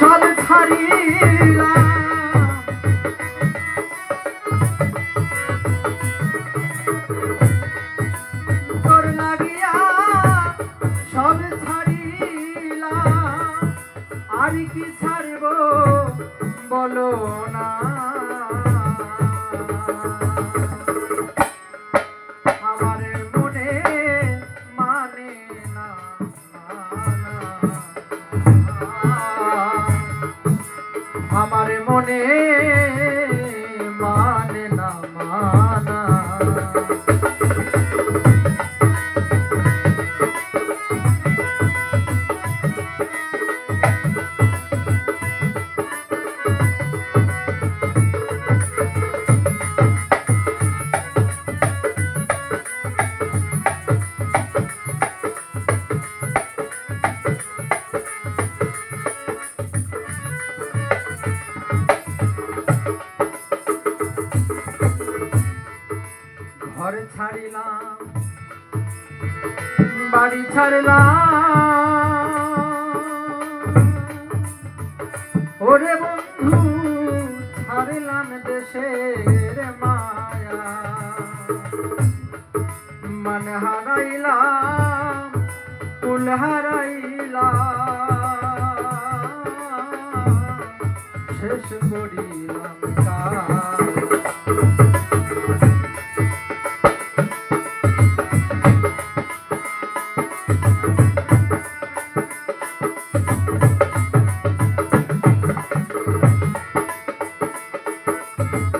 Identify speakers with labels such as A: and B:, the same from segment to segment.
A: সব ছাড়িলাম তোর লাগিয়া সব ছাড়িলাম আর কি ছাড়ব বলো না। মানে ঘর ছাড়িলাম, বাড়ি ছাড়লাম। ওরে বন্ধু, ছাড়লাম দেশের মায়া। মন হারাইলাম কুল হারাইলাম। শেষ করিলাম কাজ ঘর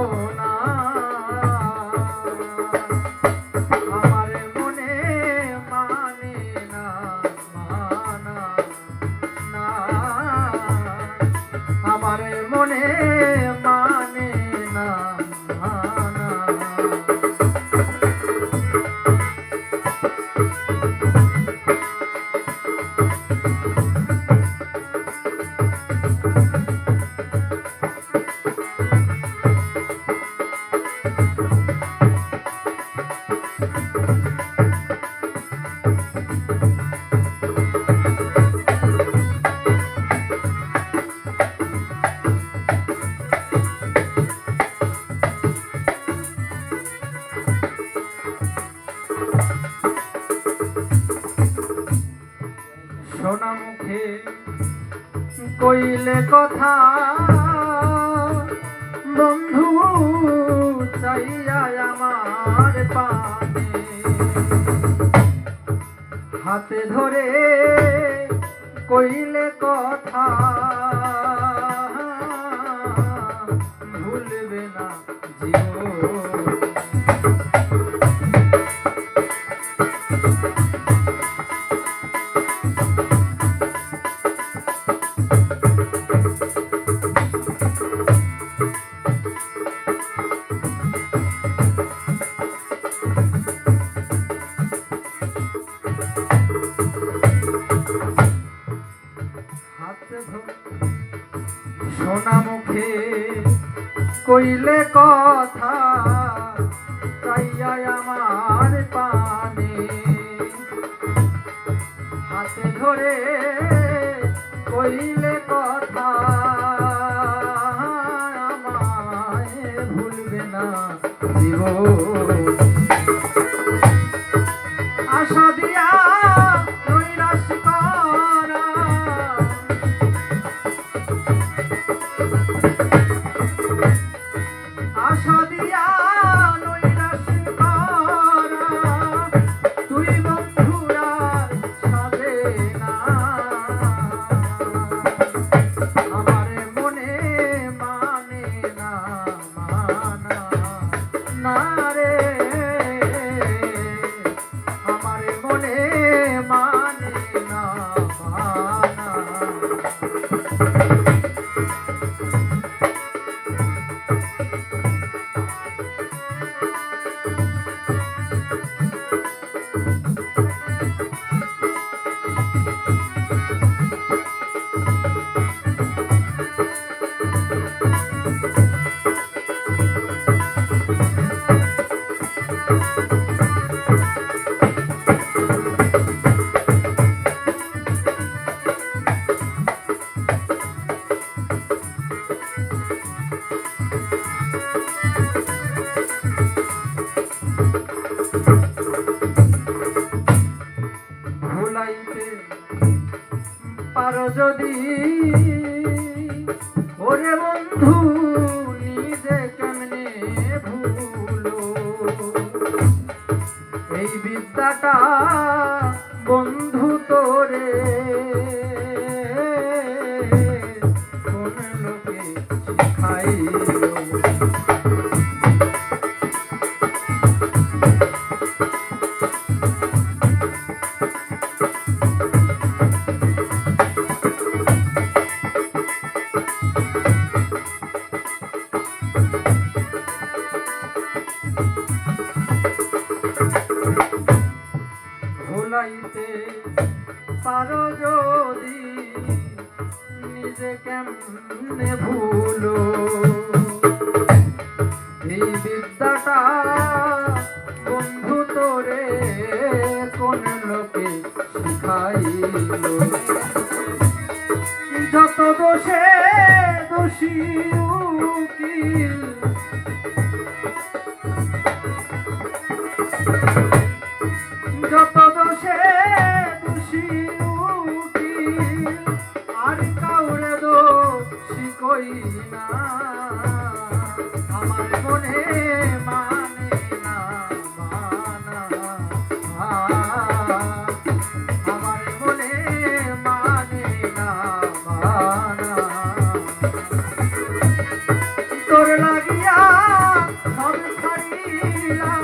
A: সোনা মুখে কইলে কথা, বন্ধু চাইয়া আমার পানে। হাতে ধরে কইলে কথা, ভুলবে না জীবন সোনা মুখে কইলে কথা চাইয়া আমার পানে। হাতে ধরে কইলে কথা, আমায় ভুলবে না জীবন। যদি ওরে বন্ধু নিজে কেমনে ভুলো? এই বিদ্যাটা বন্ধু তোরে। কোন লোকে শিখাইলো? ভুলাইতে পারো যদি নিজে কেমনে ভুলো? এই বিদ্যাটা বন্ধু তোরে কোন লোকে শিখাইল? যত দোষে দোষী উকিল, আর কাউরে দোষী কই না। আমার মনে মানে না মানা আমার মনে মানে না মানা তোর লাগিয়া সব ছাড়িলাম।